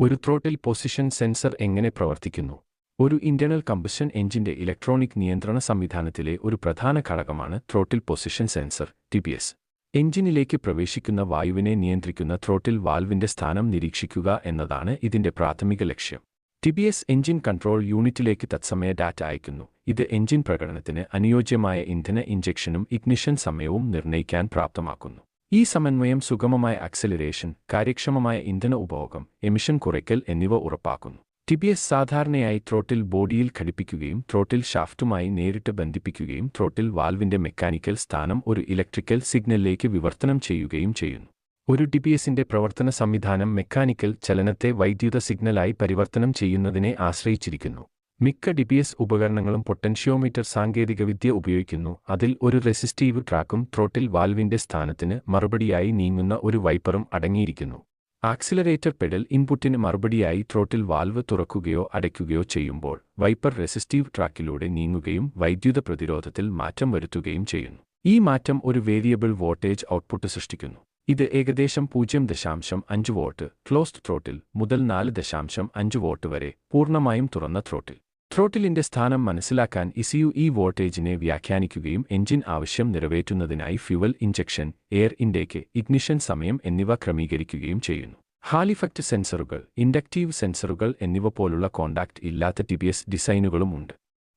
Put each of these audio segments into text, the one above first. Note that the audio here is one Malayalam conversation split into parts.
ഒരു ത്രോട്ടിൽ പൊസിഷൻ സെൻസർ എങ്ങനെ പ്രവർത്തിക്കുന്നു? ഒരു ഇന്റേണൽ കമ്പഷൻ എഞ്ചിന്റെ ഇലക്ട്രോണിക് നിയന്ത്രണ സംവിധാനത്തിലെ ഒരു പ്രധാന ഘടകമാണ് throttle position sensor T P S എഞ്ചിനിലേക്ക് പ്രവേശിക്കുന്ന വായുവിനെ നിയന്ത്രിക്കുന്ന ത്രോട്ടിൽ വാൽവിന്റെ സ്ഥാനം നിരീക്ഷിക്കുക എന്നതാണ് ഇതിന്റെ പ്രാഥമിക ലക്ഷ്യം. T B S engine control യൂണിറ്റിലേക്ക് തത്സമയ ഡാറ്റ അയക്കുന്നു ഇത് എഞ്ചിൻ പ്രകടനത്തിന് അനുയോജ്യമായ ഇന്ധന ഇഞ്ചക്ഷനും ഇഗ്നിഷൻ സമയവും നിർണയിക്കാൻ പ്രാപ്തമാക്കുന്നു. ഈ സമന്വയം സുഗമമായ അക്സലറേഷൻ കാര്യക്ഷമമായ ഇന്ധന ഉപഭോഗം എമിഷൻ കുറയ്ക്കൽ എന്നിവ ഉറപ്പാക്കുന്നു. ടി ബി എസ് സാധാരണയായി ത്രോട്ടിൽ ബോഡിയിൽ ഘടിപ്പിക്കുകയും ത്രോട്ടിൽ ഷാഫ്റ്റുമായി നേരിട്ട് ബന്ധിപ്പിക്കുകയും ത്രോട്ടിൽ വാൽവിന്റെ മെക്കാനിക്കൽ സ്ഥാനം ഒരു ഇലക്ട്രിക്കൽ സിഗ്നലിലേക്ക് വിവർത്തനം ചെയ്യുകയും ചെയ്യുന്നു. ഒരു ടി പി എസിന്റെ പ്രവർത്തന സംവിധാനം മെക്കാനിക്കൽ ചലനത്തെ വൈദ്യുത സിഗ്നലായി പരിവർത്തനം ചെയ്യുന്നതിനെ ആശ്രയിച്ചിരിക്കുന്നു. മിക്ക ഡി പി എസ് ഉപകരണങ്ങളും പൊട്ടൻഷ്യോമീറ്റർ സാങ്കേതികവിദ്യ ഉപയോഗിക്കുന്നു. അതിൽ ഒരു റെസിസ്റ്റീവ് ട്രാക്കും ത്രോട്ടിൽ വാൽവിന്റെ സ്ഥാനത്തിന് മറുപടിയായി നീങ്ങുന്ന ഒരു വൈപ്പറും അടങ്ങിയിരിക്കുന്നു. ആക്സിലറേറ്റർ പെഡൽ ഇൻപുട്ടിന് മറുപടിയായി ത്രോട്ടിൽ വാൽവ് തുറക്കുകയോ അടയ്ക്കുകയോ ചെയ്യുമ്പോൾ വൈപ്പർ റെസിസ്റ്റീവ് ട്രാക്കിലൂടെ നീങ്ങുകയും വൈദ്യുത പ്രതിരോധത്തിൽ മാറ്റം വരുത്തുകയും ചെയ്യുന്നു. ഈ മാറ്റം ഒരു വേരിയബിൾ വോൾട്ടേജ് ഔട്ട്പുട്ട് സൃഷ്ടിക്കുന്നു. ഇത് ഏകദേശം പൂജ്യം ദശാംശം അഞ്ച് വോട്ട് ക്ലോസ്ഡ് ത്രോട്ടിൽ മുതൽ നാല് ദശാംശം അഞ്ച് വോട്ട് വരെ പൂർണമായും തുറന്ന ത്രോട്ടിൽ. ത്രോട്ടിലിന്റെ സ്ഥാനം മനസ്സിലാക്കാൻ ഇസിയു ഈ വോൾട്ടേജിനെ വ്യാഖ്യാനിക്കുകയും എഞ്ചിൻ ആവശ്യം നിറവേറ്റുന്നതിനായി fuel injection air intake ignition സമയം എന്നിവ ക്രമീകരിക്കുകയും ചെയ്യുന്നു. ഹാലിഫക്റ്റ് സെൻസറുകൾ ഇൻഡക്റ്റീവ് സെൻസറുകൾ എന്നിവ പോലുള്ള കോണ്ടാക്ട് ഇല്ലാത്ത ടി ഡിസൈനുകളും ഉണ്ട്.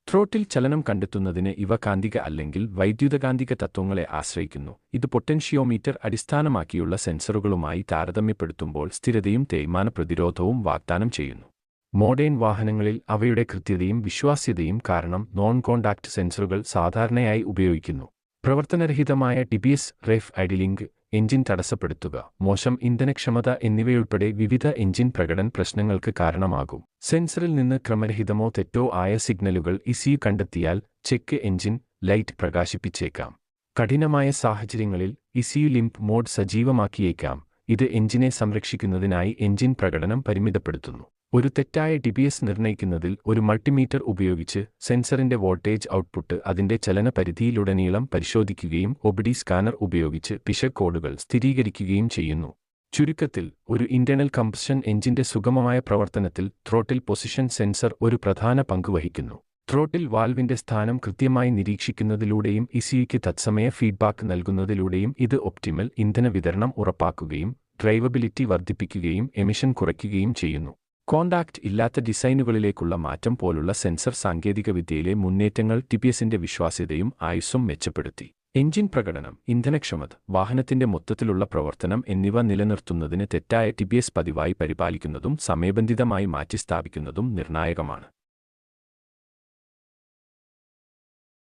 ത്രോട്ടിൽ ചലനം കണ്ടെത്തുന്നതിന് ഇവ കാന്തിക അല്ലെങ്കിൽ വൈദ്യുതകാന്തിക തത്വങ്ങളെ ആശ്രയിക്കുന്നു. ഇത് പൊട്ടൻഷ്യോമീറ്റർ അടിസ്ഥാനമാക്കിയുള്ള സെൻസറുകളുമായി താരതമ്യപ്പെടുത്തുമ്പോൾ സ്ഥിരതയും തേയ്മാന പ്രതിരോധവും വാഗ്ദാനം ചെയ്യുന്നു. മോഡേൺ വാഹനങ്ങളിൽ അവയുടെ കൃത്യതയും വിശ്വാസ്യതയും കാരണം നോൺ കോണ്ടാക്ട് സെൻസറുകൾ സാധാരണയായി ഉപയോഗിക്കുന്നു. പ്രവർത്തനരഹിതമായ ടിബിഎസ് റെഫ് ഐഡിലിംഗ് എഞ്ചിൻ തടസ്സപ്പെടുത്തുക മോശം ഇന്ധനക്ഷമത എന്നിവയുൾപ്പെടെ വിവിധ എഞ്ചിൻ പ്രകടന പ്രശ്നങ്ങൾക്ക് കാരണമാകും. സെൻസറിൽ നിന്ന് ക്രമരഹിതമോ തെറ്റോ ആയ സിഗ്നലുകൾ ഇസി കണ്ടെത്തിയാൽ ചെക്ക് എഞ്ചിൻ ലൈറ്റ് പ്രകാശിപ്പിച്ചേക്കാം. കഠിനമായ സാഹചര്യങ്ങളിൽ ഇസി ലിംപ് മോഡ് സജീവമാക്കിയേക്കാം. ഇത് എഞ്ചിനെ സംരക്ഷിക്കുന്നതിനായി എഞ്ചിൻ പ്രകടനം പരിമിതപ്പെടുത്തുന്നു. ഒരു തെറ്റായ ഡിബിഎസ് നിർണയിക്കുന്നതിൽ ഒരു മൾട്ടിമീറ്റർ ഉപയോഗിച്ച് സെൻസറിന്റെ വോൾട്ടേജ് ഔട്ട്പുട്ട് അതിന്റെ ചലന പരിധിയിലുടനീളം പരിശോധിക്കുകയും ഒബിഡി സ്കാനർ ഉപയോഗിച്ച് പിശക് കോഡുകൾ സ്ഥിരീകരിക്കുകയും ചെയ്യുന്നു. ചുരുക്കത്തിൽ ഒരു ഇന്റേണൽ കമ്പഷൻ എഞ്ചിന്റെ സുഗമമായ പ്രവർത്തനത്തിൽ ത്രോട്ടിൽ പൊസിഷൻ സെൻസർ ഒരു പ്രധാന പങ്ക് വഹിക്കുന്നു. ത്രോട്ടിൽ വാൽവിന്റെ സ്ഥാനം കൃത്യമായി നിരീക്ഷിക്കുന്നതിലൂടെയും ഇസിയുക്ക് തത്സമയ ഫീഡ്ബാക്ക് നൽകുന്നതിലൂടെയും ഇത് ഒപ്റ്റിമൽ ഇന്ധന വിതരണം ഉറപ്പാക്കുകയും ഡ്രൈവബിലിറ്റി വർദ്ധിപ്പിക്കുകയും എമിഷൻ കുറയ്ക്കുകയും ചെയ്യുന്നു. കോണ്ടാക്ട് ഇല്ലാത്ത ഡിസൈനുകളിലേക്കുള്ള മാറ്റം പോലുള്ള സെൻസർ സാങ്കേതികവിദ്യയിലെ മുന്നേറ്റങ്ങൾ ടിപിഎസിന്റെ വിശ്വാസ്യതയും ആയുസ്സും മെച്ചപ്പെടുത്തി. എഞ്ചിൻ പ്രകടനം ഇന്ധനക്ഷമത വാഹനത്തിന്റെ മൊത്തത്തിലുള്ള പ്രവർത്തനം എന്നിവ നിലനിർത്തുന്നതിന് തെറ്റായ ടിപിഎസ് പതിവായി പരിപാലിക്കുന്നതും സമയബന്ധിതമായി മാറ്റിസ്ഥാപിക്കുന്നതും നിർണായകമാണ്.